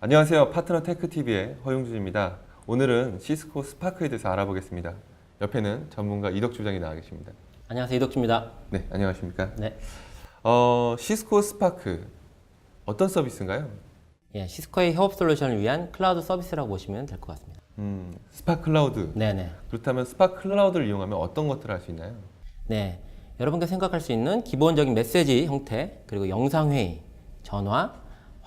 안녕하세요. 파트너 테크TV의 허용준입니다. 오늘은 시스코 스파크에 대해서 알아보겠습니다. 옆에는 전문가 이덕주 부장이 나와 계십니다. 안녕하세요 이덕주입니다. 네, 안녕하십니까? 네, 어, 시스코 스파크 어떤 서비스인가요? 예, 시스코의 협업 솔루션을 위한 클라우드 서비스라고 보시면 될 것 같습니다. 음, 스파크 클라우드. 네네. 그렇다면 스파크 클라우드를 이용하면 어떤 것들을 할 수 있나요? 네, 여러분께 생각할 수 있는 기본적인 메시지 형태 그리고 영상 회의, 전화,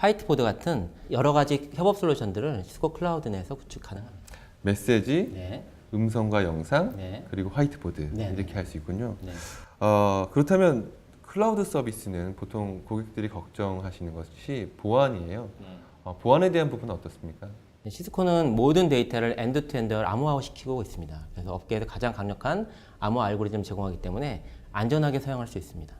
화이트보드 같은 여러 가지 협업 솔루션들을 시스코 클라우드 내에서 구축 가능합니다. 메시지, 네, 음성과 영상, 네, 그리고 화이트보드 네, 이렇게 할수 있군요. 네. 어, 그렇다면 클라우드 서비스는 보통 고객들이 걱정하시는 것이 보안이에요. 어, 보안에 대한 부분은 어떻습니까? 네, 시스코는 모든 데이터를 엔드투엔드 암호화 시키고 있습니다. 그래서 업계에서 가장 강력한 암호 알고리즘을 제공하기 때문에 안전하게 사용할 수 있습니다.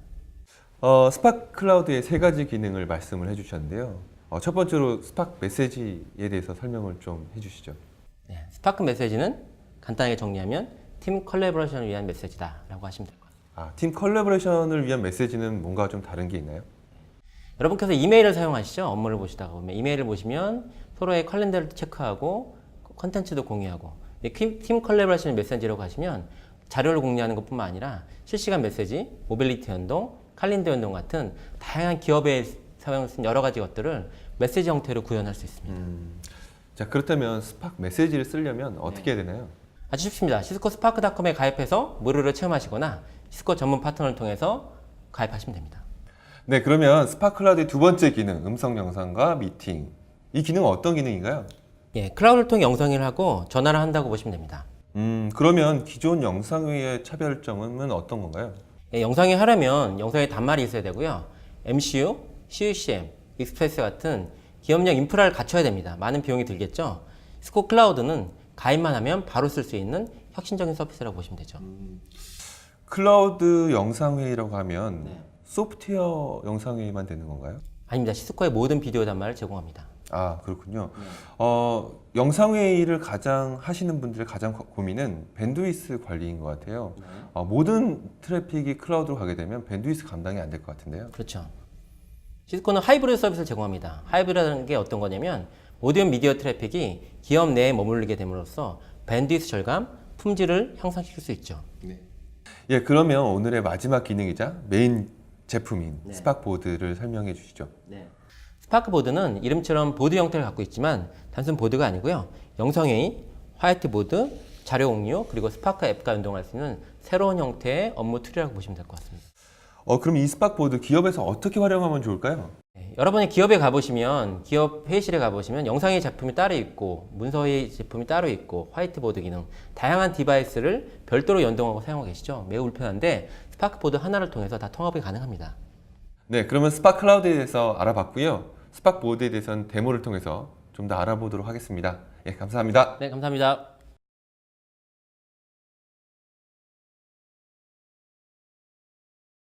어, 스파크 클라우드의 세 가지 기능을 말씀을 해주셨는데요. 어, 첫 번째로 스파크 메시지에 대해서 설명을 좀 해주시죠. 네, 스파크 메시지는 간단하게 정리하면 팀 컬래버레이션을 위한 메시지다라고 하시면 될 것 같습니다. 아, 팀 컬래버레이션을 위한 메시지는 뭔가 좀 다른 게 있나요? 여러분께서 이메일을 사용하시죠? 업무를 보시다가 보면 이메일을 보시면 서로의 컬렌더를 체크하고 컨텐츠도 공유하고 팀 컬래버레이션 메시지라고 하시면 자료를 공유하는 것뿐만 아니라 실시간 메시지, 모빌리티 연동, 칼린더 연동 같은 다양한 기업에 사용할 수 있는 여러 가지 것들을 메시지 형태로 구현할 수 있습니다. 음, 자 그렇다면 스파크 메시지를 쓰려면 어떻게 해야 되나요? 아주 쉽습니다. 시스코 스파크닷컴에 가입해서 무료로 체험하시거나 시스코 전문 파트너를 통해서 가입하시면 됩니다. 네, 그러면 스파크 클라우드의 두 번째 기능, 음성 영상과 미팅. 이 기능은 어떤 기능인가요? 예, 클라우드를 통해 영상을 하고 전화를 한다고 보시면 됩니다. 음, 그러면 기존 영상회의 차별점은 어떤 건가요? 예, 영상이 하려면 영상에 단말이 있어야 되고요. MCU, CUCM, 익스프레스 같은 기업용 인프라를 갖춰야 됩니다. 많은 비용이 들겠죠. 스코 클라우드는 가입만 하면 바로 쓸 수 있는 혁신적인 서비스라고 보시면 되죠. 클라우드 영상회의라고 하면 네. 소프트웨어 영상회의만 되는 건가요? 아닙니다. 시스코의 모든 비디오 단말을 제공합니다. 아, 그렇군요. 어, 영상 회의를 가장 하시는 분들의 가장 고- 고민은 밴드위스 관리인 것 같아요. 어, 모든 트래픽이 클라우드로 가게 되면 밴드위스 감당이 안 될 것 같은데요. 그렇죠. 시스코는 하이브리드 서비스를 제공합니다. 하이브리드라는 게 어떤 거냐면 모든 미디어 트래픽이 기업 내에 머무르게 됨으로써 밴드위스 절감, 품질을 향상시킬 수 있죠. 예, 그러면 오늘의 마지막 기능이자 메인 제품인 네. 스파크보드를 설명해 주시죠. 스파크보드는 이름처럼 보드 형태를 갖고 있지만 단순 보드가 아니고요. 영상회의, 화이트보드, 자료 공유, 그리고 스파크 앱과 연동할 수 있는 새로운 형태의 업무 툴이라고 보시면 될 것 같습니다. 어, 그럼 이 스파크보드 기업에서 어떻게 활용하면 좋을까요? 네, 여러분이 기업에 가보시면 기업 회의실에 가보시면 영상회의 제품이 따로 있고 문서회의 제품이 따로 있고 화이트보드 기능 다양한 디바이스를 별도로 연동하고 사용하고 계시죠 매우 불편한데 스파크보드 하나를 통해서 다 통합이 가능합니다 네, 그러면 스파크 클라우드에 대해서 알아봤고요. 스파크보드에 대해서는 데모를 통해서 좀 더 알아보도록 하겠습니다. 예, 감사합니다. 네 감사합니다